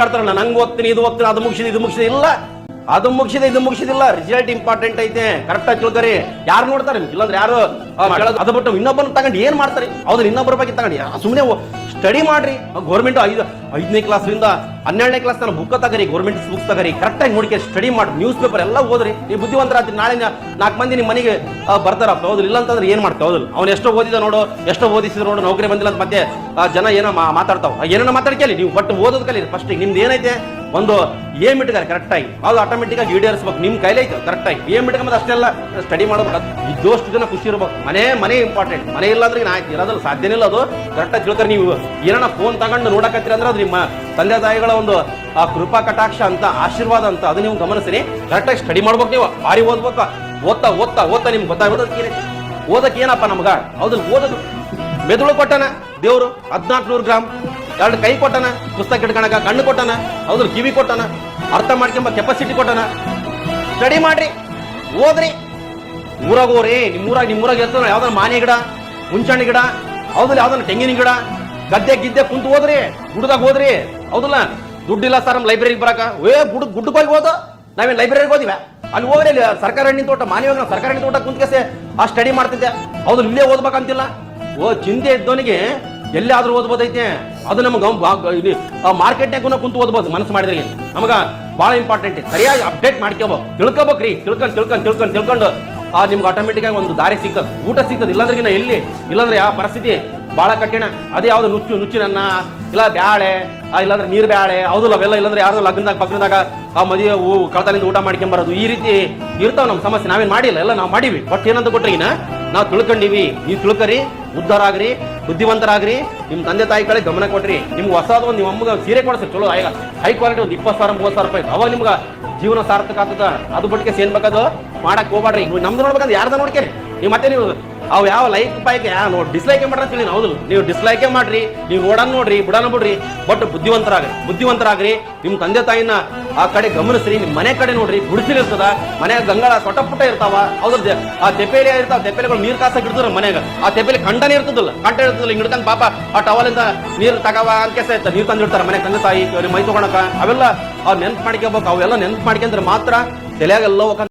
ಆಡ್ತಾರಲ್ಲ ನಂಗೆ ಓದ್ತೀನಿ ಇದು ಓದ್ತೀನಿ ಅದು ಮುಗಿಸಿದ ಇದು ಮುಗಿಸಿದ ಇಲ್ಲ. ಅದು ಮುಗಿಸಿದ ಇದು ಮುಗಿಸಿದಿಲ್ಲ ರಿಸಲ್ಟ್ ಇಂಪಾರ್ಟೆಂಟ್ ಐತೆ ಕರೆಕ್ಟ್ ಆಗಿ ತಿಳ್ಕರಿ. ಯಾರು ನೋಡ್ತಾರೆ? ಇಲ್ಲಾಂದ್ರೆ ಯಾರು? ಅದು ಬಿಟ್ಟು ಇನ್ನೊಬ್ಬನ ತಗೊಂಡು ಏನ್ ಮಾಡ್ತಾರೆ? ಹೌದು ಇನ್ನೊಬ್ಬರ ಬಗ್ಗೆ ತಗೊಂಡು ಸುಮ್ಮನೆ ಸ್ಟಡಿ ಮಾಡ್ರಿ. ಗೌರ್ಮೆಂಟ್ ಐದು ಐದನೇ ಕ್ಲಾಸಿಂದ ಹನ್ನೆರಡನೇ ಕ್ಲಾಸ್ ತನಕ ಬುಕ್ ತಗರಿ ಗೌರ್ಮೆಂಟ್ ಬುಕ್ ತಗರಿ ಕರೆಕ್ಟಾಗಿ ನೋಡ್ಕೆ ಸ್ಟಡಿ ಮಾಡಿ ನ್ಯೂಸ್ ಪೇಪರ್ ಎಲ್ಲ ಓದ್ರಿ. ನೀವು ಬುದ್ಧಿವಂತರಾದ್ರಿ ನಾಳೆ ನಾಲ್ಕು ಮಂದಿ ನಿಮ್ಮ ಮನೆಗೆ ಬರ್ತಾರಪ್ಪ ಹೌದು ಇಲ್ಲ ಅಂತಂದ್ರೆ ಏನ್ ಮಾಡ್ತಾವೆ ಹೌದು ಅವ್ನು ಎಷ್ಟೋ ಓದಿದ ನೋಡು, ಎಷ್ಟೋ ಓದಿಸಿದ್ರು ನೋಡು, ನೌಕರಿ ಬಂದಿಲ್ಲ ಅಂತ ಮತ್ತೆ ಜನ ಏನೋ ಮಾತಾಡ್ತಾವ. ಏನೇನೋ ಮಾತಾಡ್ಕಲಿ ನೀವು ಬಟ್ ಓದೋದು ಕಲಿ. ಫಸ್ಟ್ ನಿಮ್ದು ಏನೈತೆ? ಒಂದು ಏಮ್ ಇಟ್ಟಾರೆ ಕರೆಕ್ಟಾಗಿ ಅದು ಆಟೋಮೆಟಿಕ್ ಆಗಿ ಈಡೇರಿಸ್ಬೇಕು ನಿಮ್ ಕೈಲೇ ಕರೆಕ್ಟ್ ಆಗಿ. ಏಮ್ ಇಟ್ಕೊಂಬದು ಅಷ್ಟೆಲ್ಲ ಸ್ಟಡಿ ಮಾಡೋದು ಇದ್ದೋಷ್ಟು ಜನ ಖುಷಿ ಇರ್ಬೇಕು. ಮನೆ ಮನೆ ಇಂಪಾರ್ಟೆಂಟ್ ಮನೆ ಇಲ್ಲ ಅಂದ್ರೆ ನಾ ಇರೋದ್ರಲ್ಲಿ ಸಾಧ್ಯನೇ ಇಲ್ಲ ಅದು. ಕರೆಕ್ಟಾಗಿ ತಿಳ್ಕರಿ ನೀವು. ಏನೋ ಫೋನ್ ತಗೊಂಡು ನೋಡಕತ್ತೀರಿ ಅಂದ್ರೆ ಅದು ನಿಮ್ಮ ತಂದೆ ತಾಯಿಗಳ ಒಂದು, ಆ ಕೃಪಾ ಕಟಾಕ್ಷ ಅಂತ, ಆಶೀರ್ವಾದ ಅಂತ, ಅದು ನೀವು ಗಮನಿಸಿರಿ. ಕರೆಕ್ಟಾಗಿ ಸ್ಟಡಿ ಮಾಡ್ಬೇಕು ನೀವು. ಭಾರಿ ಓದ್ಬೇಕು. ಓದ್ತಾ ಓದ್ತಾ ಓದ್ತಾ ನಿಮ್ಗೆ ಗೊತ್ತಾಗೋದಕ್ಕೆ ಓದಕ್ಕೆ ಏನಪ್ಪ ನಮ್ಗ? ಹೌದು, ಓದೋದು. ಮೆದುಳು ಕೊಟ್ಟನ, ದೇವ್ರು ಹದಿನಾಲ್ಕು ನೂರು ಗ್ರಾಮ್. ಎರಡು ಕೈ ಕೊಟ್ಟನ, ಪುಸ್ತಕ ಇಟ್ಕೊಳಕ ಕಣ್ಣು ಕೊಟ್ಟನ, ಹೌದು, ಕಿವಿ ಕೊಟ್ಟನ, ಅರ್ಥ ಮಾಡ್ಕೊಂಬ ಕೆಪಾಸಿಟಿ ಕೊಟ್ಟನ. ಸ್ಟಡಿ ಮಾಡ್ರಿ, ಓದ್ರಿ. ಊರಾಗ ಹೋಗ್ರಿ, ನಿಮ್ಮೂರಾಗ ನಿಮ್ಮೂರಾಗ ಇರ್ತದ ಯಾವ್ದಾರ ಮಾನೆ ಗಿಡ ಹುಂಚಣ್ಣಿ ಗಿಡ ಹೌದಲ್ಲ ಯಾವ್ದಾರ ತೆಂಗಿನ ಗಿಡ. ಗದ್ದೆ ಗಿದ್ದೆ ಕುಂತು ಹೋದ್ರಿ ಗುಡ್ದಾಗ ಹೋದ್ರಿ. ಹೌದಲ್ಲ? ದುಡ್ಡಿಲ್ಲ ಸರ್ ನಮ್ಮ ಲೈಬ್ರರಿಗೆ ಬರಕ. ಏ, ಗುಡ್, ಗುಡ್ಡ ಹೋಗಿ ಹೋದ? ನಾವೇನು ಲೈಬ್ರರಿಗೆ ಹೋದಿವ? ಅಲ್ಲಿ ಹೋಗ್ರಿ, ಅಲ್ಲಿ ಸರ್ಕಾರ ಹಣ್ಣಿನ ತೋಟ ಮಾನ್ಯವಾಗ ನಾವು ಸರ್ಕಾರ ಹಣ್ಣಿನ ತೋಟ ಕುಂತ್ಕೇಸೆ. ಆ ಸ್ಟಡಿ ಮಾಡ್ತಿದ್ದೆ. ಹೌದು, ಇಲ್ಲೇ ಓದ್ಬೇಕಂತಿಲ್ಲ. ಓ, ಚಿಂತೆ ಇದ್ದವನಿಗೆ ಎಲ್ಲಾದ್ರೂ ಓದ್ಬೋದೈತೆ. ಅದು ನಮ್ಗೆ ಮಾರ್ಕೆಟ್ನಾಗ ಕುಂತು ಓದ್ಬೋದು, ಮನಸ್ಸು ಮಾಡಿದ್ರೆ ನಮಗ ಬಹಳ ಇಂಪಾರ್ಟೆಂಟ್ ಸರಿಯಾಗಿ ಅಪ್ಡೇಟ್ ಮಾಡ್ಕೋಬೇಕು ತಿಳ್ಕೊಬೇಕ್ರಿ. ತಿಳ್ಕೊಂಡು ತಿಳ್ಕೊಂಡು ತಿಳ್ಕೊಂಡು ತಿಳ್ಕೊಂಡು, ಆ, ನಿಮ್ಗೆ ಆಟೋಮೆಟಿಕ್ ಆಗಿ ಒಂದು ದಾರಿ ಸಿಗ್ತದೆ. ಊಟ ಸಿಗ್ತದೆ. ಇಲ್ಲಾಂದ್ರೆ ಎಲ್ಲಿ? ಇಲ್ಲಾಂದ್ರೆ ಯಾವ ಪರಿಸ್ಥಿತಿ? ಬಹಳ ಕಠಿಣ. ಅದೇ ಯಾವ್ದು ನುಚ್ಚು, ನುಚ್ಚಿನನ್ನ, ಇಲ್ಲ ಬ್ಯಾಳೆ ಇಲ್ಲಾಂದ್ರೆ ನೀರ್ ಬ್ಯಾಳೆ ಹೌದಲ್ಲ ಅವೆಲ್ಲ ಇಲ್ಲಾಂದ್ರೆ ಯಾರು ಲಗ್ನದಾಗ ಪಕ್ಕದಾಗ ಆ, ಮದುವೆ ಹೂ ಕಳತಲಿಂದ ಊಟ ಮಾಡ್ಕೊಂಬರೋದು, ಈ ರೀತಿ ಇರ್ತಾವ ನಮ್ಮ ಸಮಸ್ಯೆ. ನಾವೇನ್ ಮಾಡಿಲ್ಲ, ಎಲ್ಲ ನಾವು ಮಾಡಿವಿ. ಬಟ್ ಏನಂತ ಕೊಟ್ರಿ ನಾವು ತಿಳ್ಕೊಂಡಿವಿ. ನೀವು ತಿಳ್ಕರಿ ಉದ್ಧಾರ ಆಗ್ರಿ ಬುದ್ಧಿವಂತರಾಗ್ರಿ ನಿಮ್ಮ ತಂದೆ ತಾಯಿ ಕಡೆ ಗಮನ ಕೊಡ್ರಿ ನಿಮ್ಗೆ ಹೊಸದ ಒಂದು ನಿಮ್ಮ ಅಮ್ಮಗೆ ಸೀರೆ ಕೊಡಿಸ್ರಿ ಚಲೋ ಈಗ ಹೈ ಕ್ವಾಲಿಟಿ ಒಂದು ಇಪ್ಪತ್ತು ಸಾವಿರ, ಮೂವತ್ತು ಸಾವಿರ ರೂಪಾಯಿ. ಅವಾಗ ನಿಮ್ಗೆ ಜೀವನ ಸಾರ್ಥಕ ಆಗ್ತದ? ಅದು ಬಿಟ್ಟಿಗೆ ಸೇನ್ ಬೇಕದು ಮಾಡಕ್ ಹೋಗ್ಬೇಡ್ರಿ ನಮ್ದು ನೋಡ್ಬೇಕಂದ್ರೆ ಯಾರ್ದ ನೋಡ್ಕೇರಿ? ನೀವು ಮತ್ತೆ ನೀವು ಅವು ಯಾವ ಲೈಕ್ ಪೈಕ್ ನೋಡಿ ಡಿಸ್ಲೈಕ್ ಮಾಡ್ರಿ ಅಂತ ಹೌದು ನೀವು ಡಿಸ್ಲೈಕೆ ಮಾಡ್ರಿ, ನೀವು ನೋಡನ್ ನೋಡ್ರಿ, ಬಿಡನ್ ಬಿಡ್ರಿ ಬಟ್ ಬುದ್ಧಿವಂತರಾಗ್ರಿ. ಬುದ್ಧಿವಂತರಾಗ್ರಿ ನಿಮ್ಮ ತಂದೆ ತಾಯಿನ ಆ ಕಡೆ ಗಮನಿಸ್ರಿ ನಿಮ್ಮ ಮನೆ ಕಡೆ ನೋಡ್ರಿ ಗುಡಿಸಿಲ್ ಇರ್ತದ ಮನ್ಯಾಗ ಗಂಗಳ ಸೊಟ್ಟ ಪುಟ್ಟ ಇರ್ತಾವ ಹೌದ್ರ ಆ ತೆಪೇಲಿ ಇರ್ತಾವ, ತೆಪೇಲಿಗಳು ನೀರ್ ಕಾಸಕ್ ಇಡ್ತಾರ ಮನ್ಯಾಗ. ಆ ತೆಪೇಲಿ ಕಂಡನೇ ಇರ್ತದಲ್ಲ ಕಂಟ ಇರ್ತದಲ್ಲ, ಹಿಂಗ್ ಹಿಡ್ಕೊಂಡ್ ಪಾಪ ಆ ಟವಲಿಂದ ನೀರ್ ತಗವ ಅನ್ಕೆಸ ಇರ್ತಾರೆ, ನೀರ್ ತಂದಿರ್ತಾರ ಮನೆ ತಂದೆ ತಾಯಿ ಮೈ ತಗೊಳಕ. ಅವೆಲ್ಲ ಅವ್ರು ನೆನ್ಪ್ ಮಾಡ್ಕೋಬೇಕು, ಅವೆಲ್ಲ ನೆನ್ಪು ಮಾಡ್ಕೊಂಡ್ರೆ ಮಾತ್ರ ತಲೆಯಾಗೆಲ್ಲ